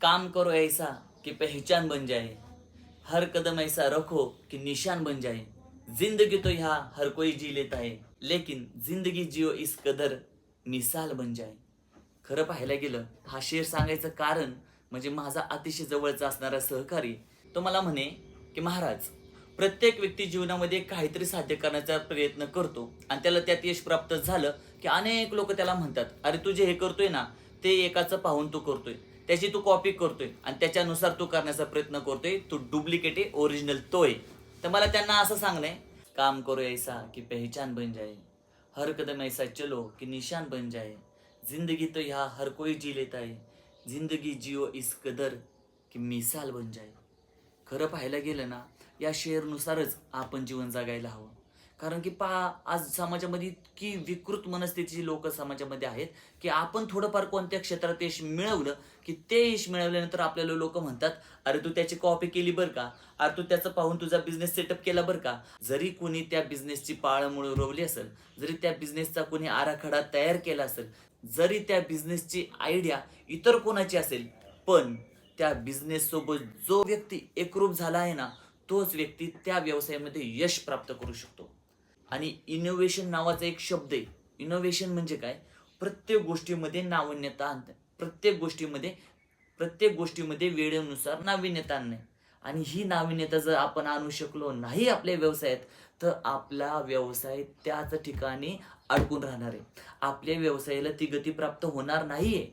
काम करो ऐसा कि पहचान बन जाए। हर कदम ऐसा रखो कि निशान बन जाए। जिंदगी तो यहाँ हर कोई जी लेता है लेकिन जिंदगी जियो इस कदर मिसाल बन जाए। खरं पाहायला गेलं हा शेर सांगायचं कारण म्हणजे माझा अतिशय जवळचा असणारा सहकारी तो मला म्हणे की महाराज प्रत्येक व्यक्ती जीवनामध्ये काहीतरी साध्य करण्याचा प्रयत्न करतो आणि त्याला त्यात यश प्राप्त झालं की अनेक लोक त्याला म्हणतात अरे तू जे हे करतोय ना ते एकाचं पाहून तू करतोय. त्याची तू कॉपी करतोय आणि त्याच्यानुसार तू करण्याचा प्रयत्न करतोय तू डुप्लिकेट आहे ओरिजिनल तो आहे. तर मला त्यांना असं सांगणं काम करो ऐसा की पहचान बन जाए हर कदम ऐसा चलो कि निशान बन जाए. जिंदगी तो यहाँ हर कोई जी लेता है जिंदगी जिओ इस कदर की मिसाल बन जाए. खरं पाहायला गेलं ना या शेअरनुसारच आपण जीवन जगायला हवं. कारण की पहा आज समाजामध्ये इतकी विकृत मनस्थितीची लोक समाजामध्ये आहेत की आपण थोडंफार कोणत्या क्षेत्रात यश मिळवलं की ते यश मिळवल्यानंतर आपल्याला लोक म्हणतात अरे तू त्याची कॉपी केली बरं का? अरे तू त्याचं पाहून तुझा बिझनेस सेटअप केला बरं का? जरी कोणी त्या बिझनेसची पाळंमुळ रोवली असेल जरी त्या बिझनेसचा कोणी आराखडा तयार केला असेल जरी त्या बिझनेसची आयडिया इतर कोणाची असेल पण त्या बिझनेस सोबत जो व्यक्ती एकरूप झाला आहे ना तोच व्यक्ती त्या व्यवसायामध्ये यश प्राप्त करू शकतो. आणि इनोव्हेशन नावाचा एक शब्द आहे. इनोव्हेशन म्हणजे काय? प्रत्येक गोष्टीमध्ये नाविन्यता आणते. प्रत्येक गोष्टीमध्ये प्रत्येक गोष्टीमध्ये वेळेनुसार नाविन्यता आणणे. आणि ही नाविन्यता जर आपण आणू शकलो नाही आपल्या व्यवसायात तर आपला व्यवसाय त्याच ठिकाणी अडकून राहणार आहे. आपल्या व्यवसायाला ती गती प्राप्त होणार नाही आहे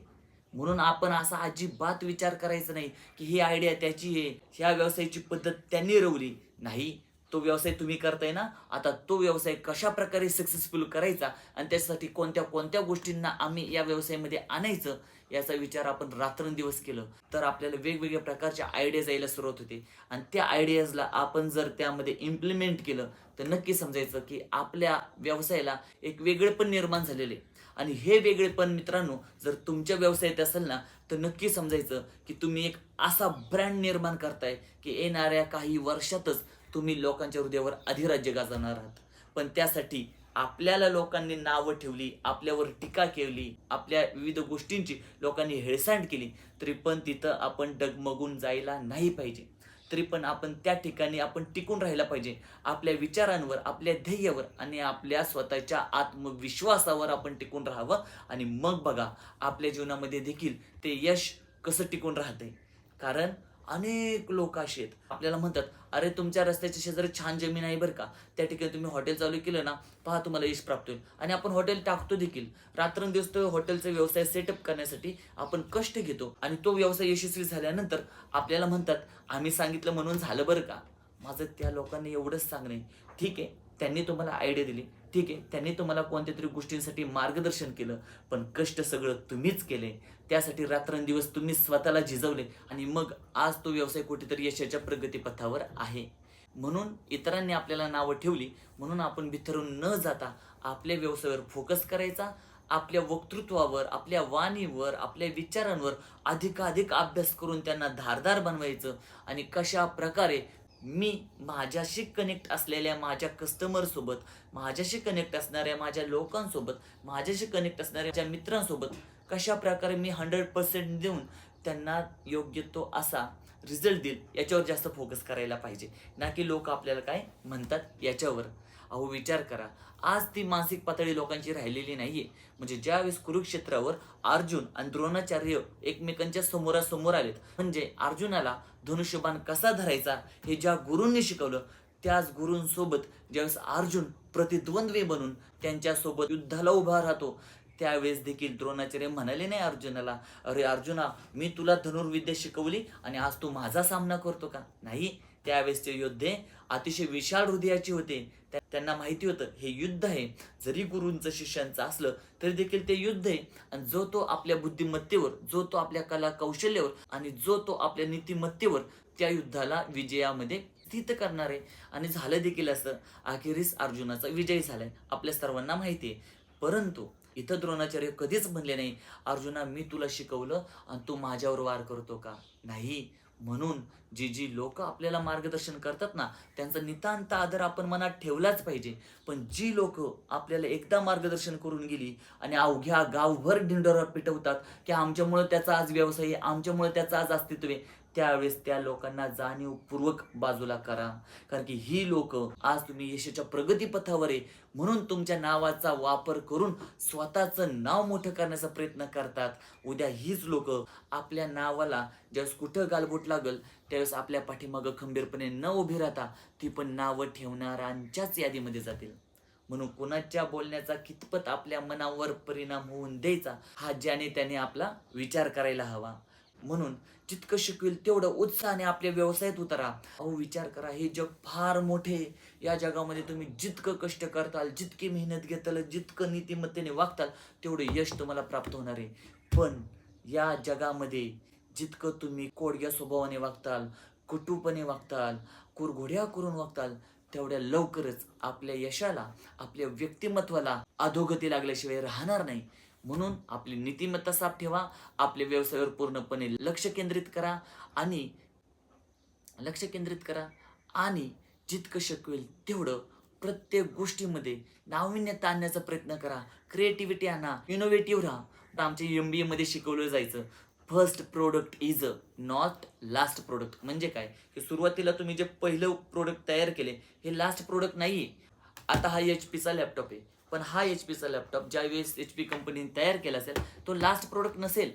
म्हणून आपण असा अजिबात विचार करायचा नाही की ही आयडिया त्याची आहे ह्या व्यवसायाची पद्धत त्यांनी रवली. नाही तो व्यवसाय तुम्ही करताय ना आता तो व्यवसाय कशा प्रकारे सक्सेसफुल करायचा आणि त्याच्यासाठी कोणत्या कोणत्या गोष्टींना आम्ही या व्यवसायामध्ये आणायचं याचा विचार आपण रात्रंदिवस केलं तर आपल्याला वेगवेगळ्या प्रकारच्या आयडियाज यायला सुरुवात होते आणि त्या आयडियाजला आपण जर त्यामध्ये इम्प्लिमेंट केलं तर नक्की समजायचं की आपल्या व्यवसायाला एक वेगळेपण निर्माण झालेले आहे. आणि हे वेगळेपण मित्रांनो जर तुमच्या व्यवसायात असेल ना तर नक्की समजायचं की तुम्ही एक असा ब्रँड निर्माण करताय की येणाऱ्या काही वर्षातच तुम्ही लोकांच्या हृदयावर अधिराज्य गाजवणार आहात. पण त्यासाठी आपल्याला लोकांनी नावं ठेवली आपल्यावर टीका केली आपल्या विविध गोष्टींची लोकांनी हेळसांड केली तरी पण तिथं आपण डगमगून जायला नाही पाहिजे. तरी पण आपण त्या ठिकाणी आपण टिकून राहिला पाहिजे. आपल्या विचारांवर आपल्या ध्येयावर आणि आपल्या स्वतःच्या आत्मविश्वासावर आपण टिकून राहावं. आणि मग बघा आपल्या जीवनामध्ये देखील ते यश कसं टिकून राहते कारण अनेक लोक असे आहेत. आपल्याला म्हणतात अरे तुमच्या रस्त्याच्या शेजारी छान जमीन आहे बरं का. त्या ठिकाणी तुम्ही हॉटेल चालू केलं ना पहा तुम्हाला यश प्राप्त होईल. आणि आपण हॉटेल टाकतो देखील. रात्रंदिवस तो हॉटेलचा व्यवसाय सेटअप करण्यासाठी आपण कष्ट घेतो. आणि तो व्यवसाय यशस्वी झाल्यानंतर आपल्याला म्हणतात आम्ही सांगितलं म्हणून झालं बरं का. माझं त्या लोकांनी एवढंच सांगणे. ठीक आहे त्यांनी तुम्हाला आयडिया दिली. ठीक आहे. त्यांनी तुम्हाला कोणत्या तरी गोष्टींसाठी मार्गदर्शन केलं पण कष्ट सगळं तुम्हीच केले. त्यासाठी रात्रंदिवस तुम्ही स्वतःला झिजवले आणि मग आज तो व्यवसाय कुठेतरी यशाच्या प्रगतीपथावर आहे. म्हणून इतरांनी आपल्याला नावं ठेवली म्हणून आपण भितरून न जाता आपल्या व्यवसायावर फोकस करायचा आपल्या वक्तृत्वावर आपल्या वाणीवर आपल्या विचारांवर अधिकाधिक अभ्यास करून त्यांना धारदार बनवायचं आणि कशा प्रकारे मी माझ्याशी कनेक्ट असलेल्या माझ्या कस्टमरसोबत माझ्याशी कनेक्ट असणाऱ्या माझ्या लोकांसोबत माझ्याशी कनेक्ट असणाऱ्या माझ्या मित्रांसोबत कशा प्रकारे मी हंड्रेड पर्सेंट देऊन त्यांना योग्य तो असा रिझल्ट देईल याच्यावर जास्त फोकस करायला पाहिजे. ना की लोक आपल्याला काय म्हणतात याच्यावर. अहो विचार करा. आज ती मानसिक पातळी लोकांची राहिलेली नाहीये. म्हणजे ज्यावेळेस कुरुक्षेत्रावर अर्जुन आणि द्रोणाचार्य एकमेकांच्या समोरासमोर आलेत म्हणजे अर्जुनाला धनुष्यबाण कसा धरायचा हे ज्या गुरूंनी शिकवलं त्याच गुरूंसोबत ज्यावेळेस अर्जुन प्रतिद्वंद्वी बनून त्यांच्यासोबत युद्धाला उभा राहतो त्यावेळेस देखील द्रोणाचार्य म्हणाले नाही अर्जुनाला अरे अर्जुना मी तुला धनुर्विद्या शिकवली आणि आज तू माझा सामना करतो का? नाही त्यावेळेस ते योद्धे अतिशय विशाल हृदयाचे होते. त्यांना माहिती होतं हे युद्ध आहे. जरी गुरूंचं शिष्यांचं असलं तरी देखील ते युद्ध आहे. आणि जो तो आपल्या बुद्धिमत्तेवर जो तो आपल्या कला कौशल्यावर आणि जो तो आपल्या नीतिमत्तेवर त्या युद्धाला विजयामध्ये स्थित करणार आहे. आणि झालं देखील असं. अखेरीस अर्जुनाचा विजय झालाय. आपल्या सर्वांना माहिती आहे. परंतु इथं द्रोणाचार्य कधीच म्हणले नाही. अर्जुना मी तुला शिकवलं आणि तू माझ्यावर वार करतो का? नाही. म्हणून जी जी लोक आपल्याला मार्गदर्शन करतात ना त्यांचा नितांत आदर आपण मनात ठेवलाच पाहिजे. पण जी लोक आपल्याला एकदा मार्गदर्शन करून गेली आणि अवघ्या गावभर ढिंडोरा पिटवतात की आमच्यामुळे त्याचा आज व्यवसाय आहे आमच्यामुळे त्याचं आज अस्तित्व आहे त्यावेळेस त्या लोकांना जाणीवपूर्वक बाजूला करा. कारण की ही लोक आज तुम्ही यशाच्या प्रगतीपथावर आहे म्हणून तुमच्या नावाचा वापर करून स्वतःचं नाव मोठं करण्याचा प्रयत्न करतात. उद्या हीच लोक आपल्या नावाला ज्यावेळेस कुठं गालबोट लागल त्यावेळेस आपल्या पाठीमागं खंबीरपणे न उभी राहता ती पण नावं ठेवणाऱ्यांच्याच यादीमध्ये जातील. म्हणून कुणाच्या बोलण्याचा कितपत आपल्या मनावर परिणाम होऊन द्यायचा हा ज्याने त्याने आपला विचार करायला हवा. म्हणून जितकं शिकवेल तेवढं उत्साहाने आपल्या व्यवसायात उतरा. अहो विचार करा हे जग फार मोठे या जगामध्ये तुम्ही जितकं कष्ट करताल जितकी मेहनत घेताल जितकं नीतिमत्तेने वागताल तेवढं यश तुम्हाला प्राप्त होणार आहे. पण या जगामध्ये जितकं तुम्ही कोडग्या स्वभावाने वागताल कुटूपणे वागताल कुरघोड्या करून वागताल तेवढ्या लवकरच आपल्या यशाला आपल्या व्यक्तिमत्वाला अधोगती लागल्याशिवाय राहणार नाही. म्हणून आपली नीतिमत्ता साफ ठेवा आपल्या व्यवसायावर पूर्णपणे लक्ष केंद्रित करा आणि लक्ष केंद्रित करा आणि जितकं शक्य तेवढं प्रत्येक गोष्टीमध्ये नाविन्यता आणण्याचा प्रयत्न करा. क्रिएटिव्हिटी आणा इनोव्हेटिव्ह राहा. आता आमच्या एम बी एमध्ये शिकवलं जायचं first product is a not last product म्हणजे काय? की सुरुवातीला तुम्ही जे पहिलं प्रोडक्ट तयार केले हे लास्ट प्रोडक्ट नाही आहे आता हा एच पीचा लॅपटॉप आहे. पण हा एच पीचा लॅपटॉप ज्यावेळेस एच पी कंपनीने तयार केला असेल तो लास्ट प्रोडक्ट नसेल.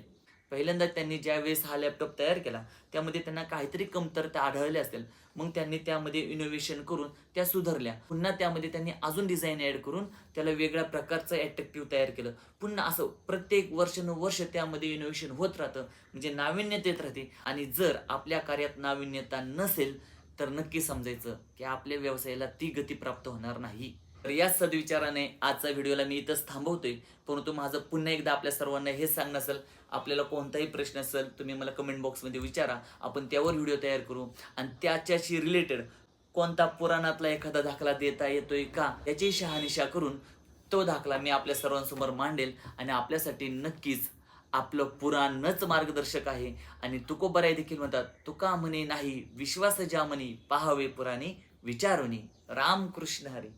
पहिल्यांदा त्यांनी ज्यावेळेस हा लॅपटॉप तयार केला त्यामध्ये त्यांना काहीतरी कमतरता आढळल्या असेल. मग त्यांनी त्यामध्ये इनोव्हेशन करून त्या सुधारल्या. पुन्हा त्यामध्ये त्यांनी अजून डिझाईन ॲड करून त्याला वेगळ्या प्रकारचं ॲट्रॅक्टिव्ह तयार केलं. पुन्हा असं प्रत्येक वर्षानुवर्ष त्यामध्ये इनोव्हेशन होत राहतं म्हणजे नाविन्यता येत राहते. आणि जर आपल्या कार्यात नाविन्यता नसेल तर नक्की समजायचं की आपल्या व्यवसायाला ती गती प्राप्त होणार नाही. तर या सदविचाराने आजचा व्हिडिओला मी इथंच थांबवतोय. परंतु माझं पुन्हा एकदा आपल्या सर्वांना हे सांगणं असेल आपल्याला कोणताही प्रश्न असेल तुम्ही मला कमेंट बॉक्समध्ये विचारा. आपण त्यावर व्हिडिओ तयार करू. आणि त्याच्याशी रिलेटेड कोणता पुराणातला एखादा दाखला देता येतोय का याची शहानिशा करून तो दाखला मी आपल्या सर्वांसमोर मांडेल. आणि आपल्यासाठी नक्कीच आपलं पुराणच मार्गदर्शक आहे. आणि तुकोबराय देखील म्हणतात तुका म्हणे नाही विश्वास ज्या म्हणी पाहावे पुराणे विचारुनी. रामकृष्ण हरी.